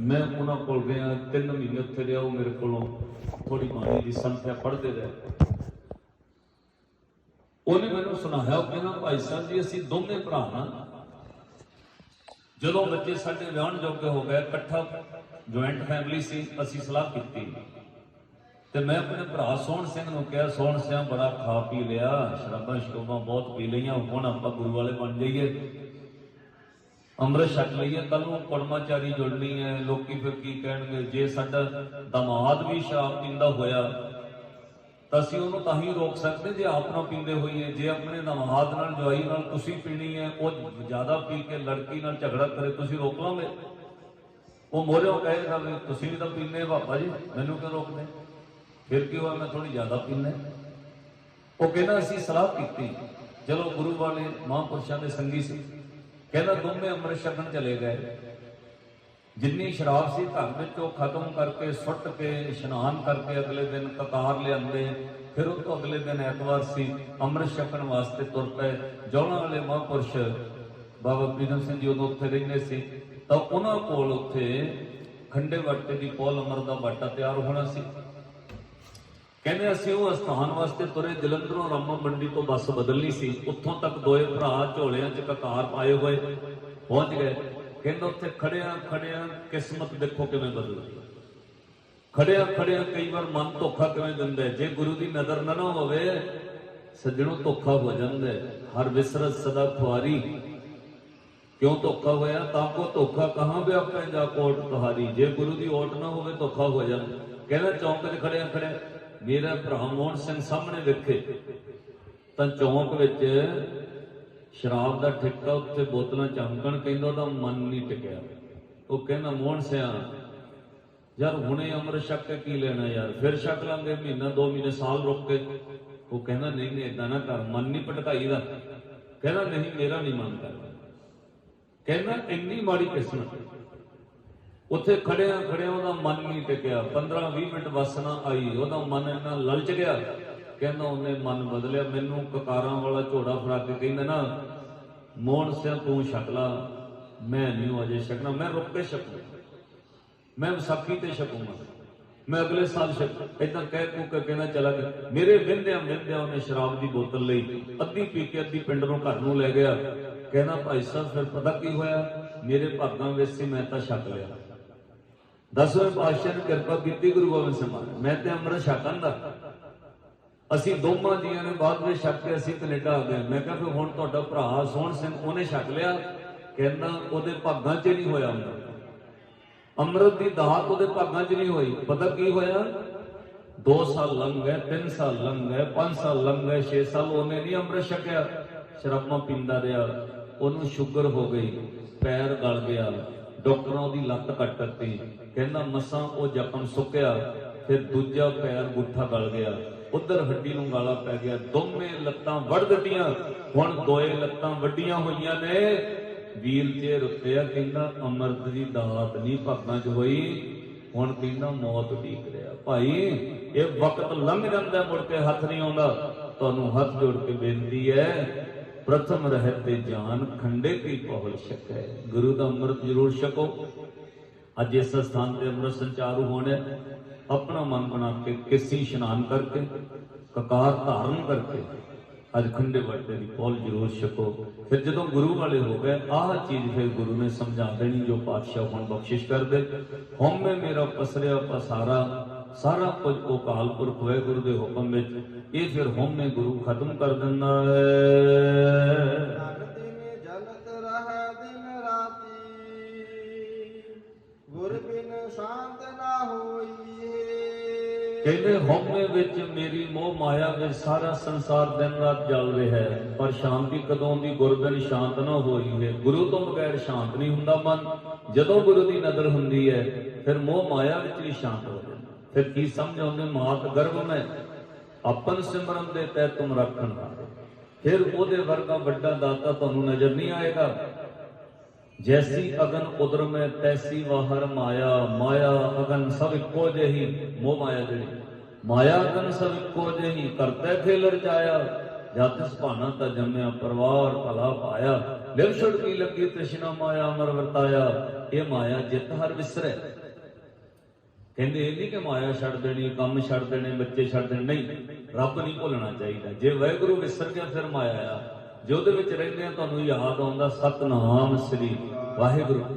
ਮੈਂ ਉਹਨਾਂ ਕੋਲ ਗਿਆ 3 ਮਹੀਨੇ ਉੱਥੇ ਰਿਹਾ, ਉਹ ਮੇਰੇ ਕੋਲੋਂ ਥੋੜੀ ਬਾਣੀ ਦੀ ਸੰਖਿਆ ਪੜ੍ਹਦੇ ਰਹੇ। ਉਹਨੇ ਮੈਨੂੰ ਸੁਣਾਇਆ, ਉਹ ਕਹਿੰਦਾ, ਭਾਈ ਸਾਹਿਬ ਜੀ, ਅਸੀਂ ਦੋਵੇਂ ਭਰਾ ਹਾਂ। ਜਦੋਂ ਬੱਚੇ ਸਾਡੇ ਵਿਆਹਣ ਜੋਗੇ ਹੋ ਗਏ, ਇਕੱਠਾ ਜੁਆਇੰਟ ਫੈਮਿਲੀ ਸੀ, ਅਸੀਂ ਸਲਾਹ ਕੀਤੀ। ਤੇ ਮੈਂ ਆਪਣੇ ਭਰਾ ਸੋਹਣ ਸਿੰਘ ਨੂੰ ਕਿਹਾ, ਸੋਹਣ ਸਿੰਘ ਬੜਾ ਖਾ ਪੀ ਲਿਆ ਸ਼ਰਾਬਾਂ ਸ਼ਰੂਬਾਂ ਬਹੁਤ ਪੀ ਲਈਆਂ, ਹੁਣ ਆਪਾਂ ਗੁਰੂ ਵਾਲੇ ਬਣ ਜਾਈਏ। ਅੰਮ੍ਰਿਤ ਛਕ ਲਈਏ ਕੱਲ ਨੂੰ ਪਰਮਾਚਾਰੀ ਜੁੜਨੀ ਹੈ, ਲੋਕੀ ਫਿਰ ਕੀ ਕਹਿਣਗੇ? ਜੇ ਸਾਡਾ ਦਮਾਦ ਵੀ ਸ਼ਰਾਬ ਪੀਂਦਾ ਹੋਇਆ, ਤਾਂ ਅਸੀਂ ਉਹਨੂੰ ਤਾਂ ਹੀ ਰੋਕ ਸਕਦੇ ਜੇ ਆਪ ਨਾ ਪੀਂਦੇ ਹੋਈਏ। ਜੇ ਆਪਣੇ ਦਮਾਦ ਨਾਲ, ਜਵਾਈ ਨਾਲ ਤੁਸੀਂ ਪੀਣੀ ਹੈ, ਉਹ ਜ਼ਿਆਦਾ ਪੀ ਕੇ ਲੜਕੀ ਨਾਲ ਝਗੜਾ ਕਰੇ, ਤੁਸੀਂ ਰੋਕ ਲਓਗੇ ਉਹ ਮੋਰਿਓ ਕਹੇਗਾ ਵੀ ਤੁਸੀਂ ਵੀ ਤਾਂ ਪੀਂਦੇ ਬਾਬਾ ਜੀ, ਮੈਨੂੰ ਕਿਉਂ ਰੋਕਦੇ? ਫਿਰ ਕੀ ਹੋਇਆ, ਮੈਂ ਥੋੜੀ ਜ਼ਿਆਦਾ ਪੀਂਦਾ ਉਹ ਕਹਿੰਦਾ, ਅਸੀਂ ਸਲਾਹ ਕੀਤੀ। ਚਲੋ ਗੁਰੂ ਵਾਲੇ ਮਹਾਂਪੁਰਸ਼ਾਂ ਦੇ ਸੰਗੀ ਸੀ। ਕਹਿੰਦਾ ਦੋਵੇਂ ਅੰਮ੍ਰਿਤ ਛਕਣ ਚਲੇ ਗਏ। ਜਿੰਨੀ ਸ਼ਰਾਬ ਸੀ ਘਰ ਵਿੱਚ ਉਹ ਖਤਮ ਕਰਕੇ ਸੁੱਟ ਕੇ ਇਸ਼ਨਾਨ ਕਰਕੇ ਅਗਲੇ ਦਿਨ ਕਤਾਰ ਲਿਆਂਦੇ। ਫਿਰ ਉਹ ਤੋਂ ਅਗਲੇ ਦਿਨ ਐਤਵਾਰ ਸੀ, ਅੰਮ੍ਰਿਤ ਛਕਣ ਵਾਸਤੇ ਤੁਰ ਪਏ। ਜੌਲਾਂ ਵਾਲੇ ਮਹਾਂਪੁਰਸ਼ ਬਾਬਾ ਪ੍ਰੀਤਮ ਸਿੰਘ ਜੀ ਉਦੋਂ ਉੱਥੇ ਰਹਿੰਦੇ ਸੀ। ਤਾਂ ਉਹਨਾਂ ਕੋਲ ਉੱਥੇ ਖੰਡੇ ਵਾਟੇ ਦੀ ਪੌਲ ਅਮਰ ਦਾ ਬਾਟਾ ਤਿਆਰ ਹੋਣਾ ਸੀ। ਕਹਿੰਦੇ ਅਸੀਂ ਉਹ ਅਸਥਾਨ ਵਾਸਤੇ ਤੁਰੇ ਜਲੰਧਰੋਂ ਰਾਮਾ ਮੰਡੀ ਤੋਂ ਬੱਸ ਬਦਲਣੀ ਸੀ। ਉੱਥੋਂ ਤੱਕ ਦੋਏ ਭਰਾ ਝੋਲਿਆਂ 'ਚ ਕਤਾਰ ਪਾਏ ਹੋਏ, ਪਹੁੰਚ ਗਏ। ਕਹਿੰਦੇ ਉੱਥੇ ਖੜਿਆ ਖੜਿਆ ਕਿਸਮਤ ਦੇਖੋ ਕਿਵੇਂ ਬਦਲਦੀ ਖੜਿਆ ਖੜਿਆ ਕਈ ਵਾਰ ਮਨ ਧੋਖਾ ਕਿਵੇਂ ਦਿੰਦਾ ਜੇ ਗੁਰੂ ਦੀ ਨਜ਼ਰ ਨਾ ਨਾ ਹੋਵੇ, ਸੱਜਣੋਂ ਧੋਖਾ ਹੋ ਜਾਂਦਾ ਹਰ ਵਿਸਰਤ ਸਦਾ ਖੁਆਰੀ। ਕਿਉਂ ਧੋਖਾ ਹੋਇਆ? ਤਾਂ ਕੋ ਧੋਖਾ ਕਹਾਂ ਵੀ ਆਪੇ ਜਾ ਕੋਟ ਤੁਹਾਰੀ। ਜੇ ਗੁਰੂ ਦੀ ਓਟ ਨਾ ਹੋਵੇ, ਧੋਖਾ ਹੋ ਜਾਂਦਾ। ਕਹਿੰਦਾ ਚੌਂਕ 'ਚ ਖੜਿਆ ਖੜਿਆ ਮੇਰਾ ਭਰਾ ਮੋਹਨ ਸਿੰਘ ਸਾਹਮਣੇ ਵੇਖੇ, ਤਾਂ ਚੌਂਕ ਵਿੱਚ ਸ਼ਰਾਬ ਦਾ ਠਿੱਕਾ ਉੱਤੇ ਬੋਤਲਾਂ ਚਮਕਣ ਕਹਿੰਦਾ ਉਹਦਾ ਮਨ ਨਹੀਂ ਟਿਕਿਆ। ਉਹ ਕਹਿੰਦਾ, ਮੋਹਨ ਸਿਆ, ਯਾਰ ਹੁਣੇ ਅੰਮ੍ਰਿਤ ਛਕ ਕੇ ਕੀ ਲੈਣਾ ਯਾਰ? ਫਿਰ ਛਕ ਲਾਂਗੇ, ਮਹੀਨਾ, ਦੋ ਮਹੀਨੇ, ਸਾਲ ਰੁਕ ਕੇ। ਉਹ ਕਹਿੰਦਾ, ਨਹੀਂ ਨਹੀਂ ਇਦਾਂ ਨਾ ਕਰ, ਮਨ ਨਹੀਂ ਭਟਕਾਈ ਦਾ। ਕਹਿੰਦਾ, ਨਹੀਂ, ਮੇਰਾ ਨਹੀਂ ਮਨ ਕਰਦਾ। ਕਹਿੰਦਾ, ਇੰਨੀ ਮਾੜੀ ਕਿਸਮਤ ਉੱਥੇ ਖੜਿਆ ਖੜਿਆ ਉਹਦਾ ਮਨ ਨਹੀਂ ਟਿਕਿਆ। 15 20 ਮਿੰਟ ਵਸ ਨਾ ਆਈ, ਉਹਦਾ ਮਨ ਇੰਨਾ ਲਲਚ ਗਿਆ। ਕਹਿੰਦਾ ਉਹਨੇ ਮਨ ਬਦਲਿਆ। ਮੈਨੂੰ ਕਕਾਰਾਂ ਵਾਲਾ ਝੋੜਾ ਫੜਾ ਕੇ ਕਹਿੰਦਾ ਨਾ, ਮੋਹਨ ਸਿੰਘ ਤੂੰ ਛਕ ਮੈਂ ਨਹੀਂ ਅਜੇ ਛਕਣਾ। ਮੈਂ ਰੁੱਕ ਕੇ ਛਕੂ। ਮੈਂ ਵਿਸਾਖੀ ਤੇ ਛਕੂੰਗਾ। ਮੈਂ ਅਗਲੇ ਸਾਲ ਛਕ ਇਦਾਂ ਕਹਿ ਕੂ ਕੇ ਕਹਿੰਦਾ, ਚਲਾ ਗਿਆ ਮੇਰੇ ਵਿੰਦਿਆਂ ਵਿੰਦਿਆਂ ਉਹਨੇ ਸ਼ਰਾਬ ਦੀ ਬੋਤਲ ਲਈ। ਅੱਧੀ ਪੀ ਕੇ ਅੱਧੀ ਪਿੰਡ ਨੂੰ ਘਰ ਨੂੰ ਲੈ ਗਿਆ। ਕਹਿੰਦਾ, ਭਾਈ ਸਾਹਿਬ, ਫਿਰ ਪਤਾ ਕੀ ਹੋਇਆ? ਮੇਰੇ ਭਾਗਾਂ ਵਿੱਚ ਸੀ, ਮੈਂ ਤਾਂ ਛਕ ਲਿਆ। ਦਸਵੇਂ ਪਾਤਸ਼ਾਹ ਨੇ ਕਿਰਪਾ ਕੀਤੀ ਗੁਰੂ ਗੋਬਿੰਦ ਸਿੰਘ ਮਹਾਰਾਜ। ਮੈਂ ਤੇ ਅੰਮ੍ਰਿਤ ਛਕਣ ਦਾ ਅਸੀਂ ਦੋਵਾਂ ਜੀਆਂ ਨੇ ਬਾਅਦ ਵਿੱਚ ਛਕ ਕੇ ਅਸੀਂ ਕੈਨੇਡਾ ਆ ਗਏ। ਮੈਂ ਕਿਹਾ ਫਿਰ ਹੁਣ ਤੁਹਾਡਾ ਭਰਾ ਸੋਹਣ ਸਿੰਘ, ਉਹਨੇ ਛਕ ਲਿਆ। ਕਹਿੰਦਾ ਉਹਦੇ ਭਾਗਾਂ 'ਚ ਨਹੀਂ ਹੋਇਆ ਅੰਮ੍ਰਿਤ ਦੀ ਦਾਤ ਉਹਦੇ ਭਾਗਾਂ 'ਚ ਨਹੀਂ ਹੋਈ। ਪਤਾ ਕੀ ਹੋਇਆ? 2 ਸਾਲ ਲੰਘ ਗਏ 3 ਸਾਲ ਲੰਘ ਗਏ 5 ਸਾਲ ਲੰਘ ਗਏ 6 ਸਾਲ ਉਹਨੇ ਨਹੀਂ ਅੰਮ੍ਰਿਤ ਛਕਿਆ। ਸ਼ਰਾਬਾਂ ਪੀਂਦਾ ਰਿਹਾ। ਉਹਨੂੰ ਸ਼ੂਗਰ ਹੋ ਗਈ, ਪੈਰ ਗਲ ਗਿਆ। ਡਾਕਟਰਾਂ ਉਹਦੀ ਲੱਤ ਕੱਟ ਦਿੱਤੀ। ਕਹਿੰਦਾ ਮਸਾਂ ਉਹ ਜ਼ਖਮ ਸੁੱਕਿਆ, ਫਿਰ ਦੂਜਾ ਪੈਰ ਗੁੱਠਾ ਗਲ ਗਿਆ। ਉਧਰ ਹੱਡੀ ਨੂੰ ਗਾਲਾ ਪੈ ਗਿਆ। ਦੋਵੇਂ ਲੱਤਾਂ ਵੱਢ ਦਿੱਤੀਆਂ। ਹੁਣ ਦੋਏ ਲੱਤਾਂ ਵੱਡੀਆਂ ਹੋਈਆਂ ਨੇ। ਵੀਰ ਜੇ ਰੁੱਤਿਆ ਕਹਿੰਦਾ ਅਮਰਤ ਦੀ ਦਾਤ ਨਹੀਂ ਭਾਗਾਂ 'ਚ ਹੋਈ। ਹੁਣ ਕਹਿੰਦਾ ਮੌਤ ਉਡੀਕ ਰਿਹਾ। ਭਾਈ, ਇਹ ਵਕਤ ਲੰਘ ਜਾਂਦਾ, ਮੁੜ ਕੇ ਹੱਥ ਨਹੀਂ ਆਉਂਦਾ। ਤੁਹਾਨੂੰ ਹੱਥ ਜੋੜ ਕੇ ਬੇਨਤੀ ਹੈ, ਪ੍ਰਥਮ ਰਹਿਤ ਤੇ ਜਾਨ ਖੰਡੇ ਕੀ ਪਹੁਲ ਸਕੈ ਗੁਰੂ ਦਾ ਅੰਮ੍ਰਿਤ ਜ਼ਰੂਰ ਛਕੋ। ਅੱਜ ਇਸ ਸਥਾਨ ਤੇ ਅੰਮ੍ਰਿਤ ਸੰਚਾਰੂ ਹੋਣਾ ਆਪਣਾ ਮਨ ਬਣਾ ਕੇ ਕਿਸੀ ਇਸ਼ਨਾਨ ਕਰਕੇ, ਕਕਾਰ ਧਾਰਨ ਕਰਕੇ ਅੱਜ ਖੰਡੇ ਵਰਤੇ ਦੀ ਪੌਲ ਜ਼ਰੂਰ ਛਕੋ। ਫਿਰ ਜਦੋਂ ਗੁਰੂ ਵਾਲੇ ਹੋ ਗਏ, ਆਹ ਚੀਜ਼ ਫਿਰ ਗੁਰੂ ਨੇ ਸਮਝਾ ਦੇਣੀ ਜੋ ਪਾਤਸ਼ਾਹ ਹੁਣ ਬਖਸ਼ਿਸ਼ ਕਰਦੇ। ਹਉਮੈ ਮੇਰਾ ਪਸਰਿਆ ਪਸਾਰਾ, ਸਾਰਾ ਕੁਝ ਉਹ ਕਾਲ ਪੁਰਖ ਹੋਏ ਗੁਰੂ ਦੇ ਹੁਕਮ ਵਿੱਚ। ਇਹ ਫਿਰ ਹਉਮੈ ਗੁਰੂ ਖਤਮ ਕਰ ਦਿੰਦਾ ਹੈ। ਸ਼ਾਂਤ ਨਾ ਹੋਈਏ। ਕਹਿੰਦੇ, ਹਉਮੈ ਵਿੱਚ ਮੇਰੀ ਮੋਹ ਮਾਇਆ ਵਿੱਚ ਸਾਰਾ ਸੰਸਾਰ ਦਿਨ ਰਾਤ ਜਲ ਰਿਹਾ ਹੈ। ਪਰ ਸ਼ਾਂਤੀ ਕਦੋਂ ਦੀ ਗੁਰਬਿਨ ਸ਼ਾਂਤ ਨਾ ਹੋਈ ਹੈ ਗੁਰੂ ਤੋਂ ਬਗੈਰ ਸ਼ਾਂਤ ਨਹੀਂ ਹੁੰਦਾ ਮਨ। ਜਦੋਂ ਗੁਰੂ ਦੀ ਨਜ਼ਰ ਹੁੰਦੀ ਹੈ, ਫਿਰ ਮੋਹ ਮਾਇਆ ਵਿੱਚ ਵੀ ਸ਼ਾਂਤ ਹੋ ਜਾਂਦਾ। ਫਿਰ ਕੀ ਸਮਝ ਆਉਂਦੇ ਮਾਤ ਗਰਭ ਮੈਂ, ਆਪਨ ਸਿਮਰਨ ਦੇ ਤੈ ਤੁਮ ਰੱਖਣ ਫਿਰ ਉਹਦੇ ਵਰਗਾ ਵੱਡਾ ਦਾਤਾ ਤੁਹਾਨੂੰ ਨਜ਼ਰ ਨਹੀਂ ਆਏਗਾ। ਜੈਸੀ ਅਗਨ ਉਦਰ ਮੈਂ ਤੈਸੀ ਵਾਹਰ ਮਾਇਆ ਮਾਇਆ ਅਗਨ ਸਭ ਇੱਕੋ ਜਿਹੀ ਮੋਹ ਮਾਇਆ ਜਿਹੜੀ ਮਾਇਆ ਅਗਨ ਸਭ ਇੱਕੋ ਜਿਹੀ ਕਰਤੇ ਖੇਲ ਰਚਾਇਆ ਜਦ ਸੁਭਾਨਾ ਤਾਂ ਜੰਮਿਆ ਪਰਵਾਰ ਭਲਾ ਪਾਇਆ ਲਿਵ ਛੁੜ ਲੱਗੀ ਤ੍ਰਿਸ਼ਨਾ ਮਾਇਆ ਅਮਰ ਵਰਤਾਇਆ ਇਹ ਮਾਇਆ ਜਿੱਤ ਹਰ ਵਿਸਰੈ ਕਹਿੰਦੇ ਇਹ ਨਹੀਂ ਕਿ ਮਾਇਆ ਛੱਡ ਦੇਣੀ ਕੰਮ ਛੱਡ ਦੇਣੇ ਬੱਚੇ ਛੱਡ ਦੇਣੇ ਨਹੀਂ ਰੱਬ ਨਹੀਂ ਭੁੱਲਣਾ ਚਾਹੀਦਾ ਜੇ ਵਾਹਿਗੁਰੂ ਵਿਸਰ ਗਿਆ ਫਿਰ ਮਾਇਆ ਆ ਜੇ ਉਹਦੇ ਵਿੱਚ ਰਹਿੰਦੇ ਆ ਤੁਹਾਨੂੰ ਯਾਦ ਆਉਂਦਾ ਸਤਨਾਮ ਸ੍ਰੀ ਵਾਹਿਗੁਰੂ।